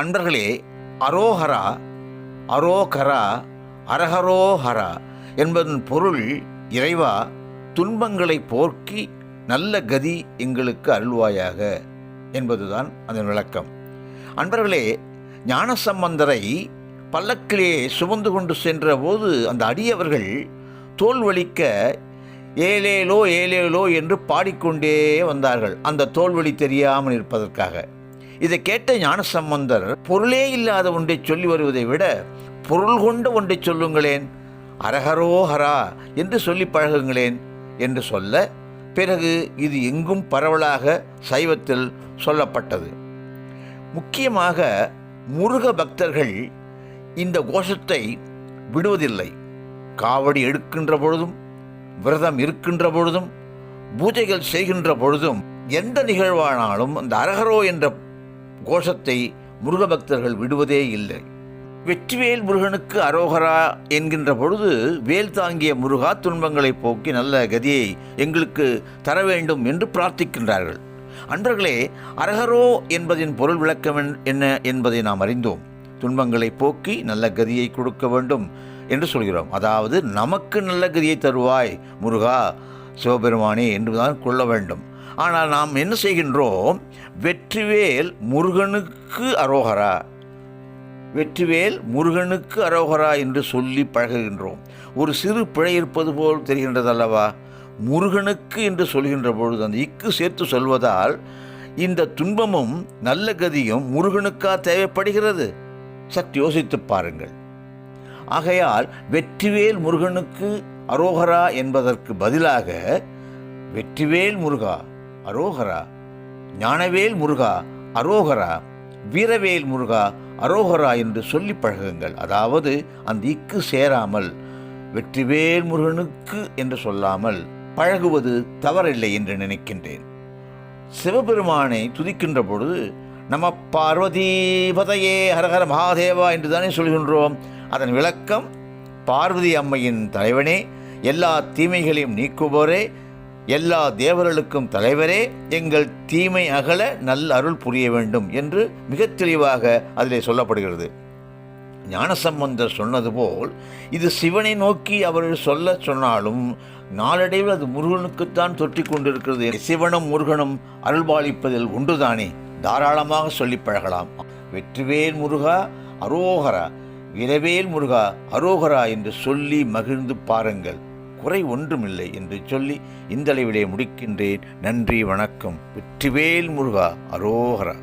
அன்பர்களே அரோஹரா அரோகரா அரஹரோஹரா என்பதன் பொருள் இறைவா துன்பங்களை போக்கி நல்ல கதி எங்களுக்கு அருள்வாயாக என்பதுதான் அதன் விளக்கம். அன்பர்களே ஞானசம்பந்தரை பல்லக்கிலே சுமந்து கொண்டு சென்ற போது அந்த அடியவர்கள் தோல் வலிக்க ஏலேலோ ஏலேலோ என்று பாடிக்கொண்டே வந்தார்கள். அந்த தோல்வழி தெரியாமல் இருப்பதற்காக. இதை கேட்ட ஞானசம்பந்தர் பொருளே இல்லாத ஒன்றை சொல்லி வருவதை விட பொருள் கொண்ட ஒன்றை சொல்லுங்களேன். அரஹரோஹரா என்று சொல்லி பழகுங்களேன் என்று சொல்ல பிறகு இது எங்கும் பரவலாக சைவத்தில் சொல்லப்பட்டது. முக்கியமாக முருக பக்தர்கள் இந்த கோஷத்தை விடுவதில்லை. காவடி எடுக்கின்ற பொழுதும் விரதம் இருக்கின்ற பொழுதும் பூஜைகள் செய்கின்ற பொழுதும் எந்த நிகழ்வானாலும் அந்த அரகரோ என்ற கோஷத்தை முருக பக்தர்கள் விடுவதே இல்லை. வெற்றிவேல் முருகனுக்கு அரோகரா என்கின்ற பொழுது வேல் தாங்கிய முருகா துன்பங்களை போக்கி நல்ல கதியை எங்களுக்கு தர வேண்டும் என்று பிரார்த்திக்கின்றார்கள். அன்பர்களே அரகரோ என்பதின் பொருள் விளக்கம் என்ன என்பதை நாம் அறிந்தோம். துன்பங்களை போக்கி நல்ல கதியை கொடுக்க வேண்டும் என்று சொல்கிறோம். அதாவது நமக்கு நல்ல கதியை தருவாய் முருகா சிவபெருமானே என்றுதான் கொள்ள வேண்டும். ஆனால் நாம் என்ன செய்கின்றோம்? வெற்றிவேல் முருகனுக்கு அரோகரா. வெற்றிவேல் முருகனுக்கு அரோகரா என்று சொல்லி பழகுகின்றோம். ஒரு சிறு பிழை இருப்பது போல் தெரிகின்றது அல்லவா முருகனுக்கு என்று சொல்கின்ற பொழுது அந்த இக்கு சேர்த்து சொல்வதால் இந்த துன்பமும் நல்ல கதியும் முருகனுக்கா தேவைப்படுகிறது? சற்று யோசித்துப் பாருங்கள். ஆகையால் வெற்றிவேல் முருகனுக்கு அரோகரா என்பதற்கு பதிலாக வெற்றிவேல் முருகா அரோகரா. ஞானவேல் முருகா அரோகரா. வீரவேல் முருகா அரோகரா என்று சொல்லி பழகுங்கள். அதாவது அந்த இக்கு சேராமல் வெற்றிவேல் முருகனுக்கு என்று சொல்லாமல் பழகுவது தவறில்லை என்று நினைக்கின்றேன். சிவபெருமானை துதிக்கின்ற பொழுது நம பார்வதீபதையே ஹரஹர மகாதேவா என்று தானே சொல்கின்றோம். அதன் விளக்கம் பார்வதி அம்மையின் தலைவனே எல்லா தீமைகளையும் நீக்குவோரே எல்லா தேவர்களுக்கும் தலைவரே எங்கள் தீமை அகல நல்ல அருள் புரிய வேண்டும் என்று மிகத் தெளிவாக அதிலே சொல்லப்படுகிறது. ஞானசம்பந்தர் சொன்னது போல் இது சிவனை நோக்கி அவர்கள் சொல்ல சொன்னாலும் நாளடைவில் அது முருகனுக்குத்தான் தொற்றி கொண்டிருக்கிறது. சிவனும் முருகனும் அருள்பாலிப்பதில் ஒன்றுதானே? தாராளமாக சொல்லி பழகலாம். வெற்றிவேல் முருகா அரோகரா விரவேல் முருகா அரோகரா என்று சொல்லி மகிழ்ந்து பாருங்கள். குறை ஒன்றுமில்லை என்று சொல்லி இந்த அளவிலே முடிக்கின்றேன். நன்றி வணக்கம். வெற்றிவேல் முருகா அரோகரா.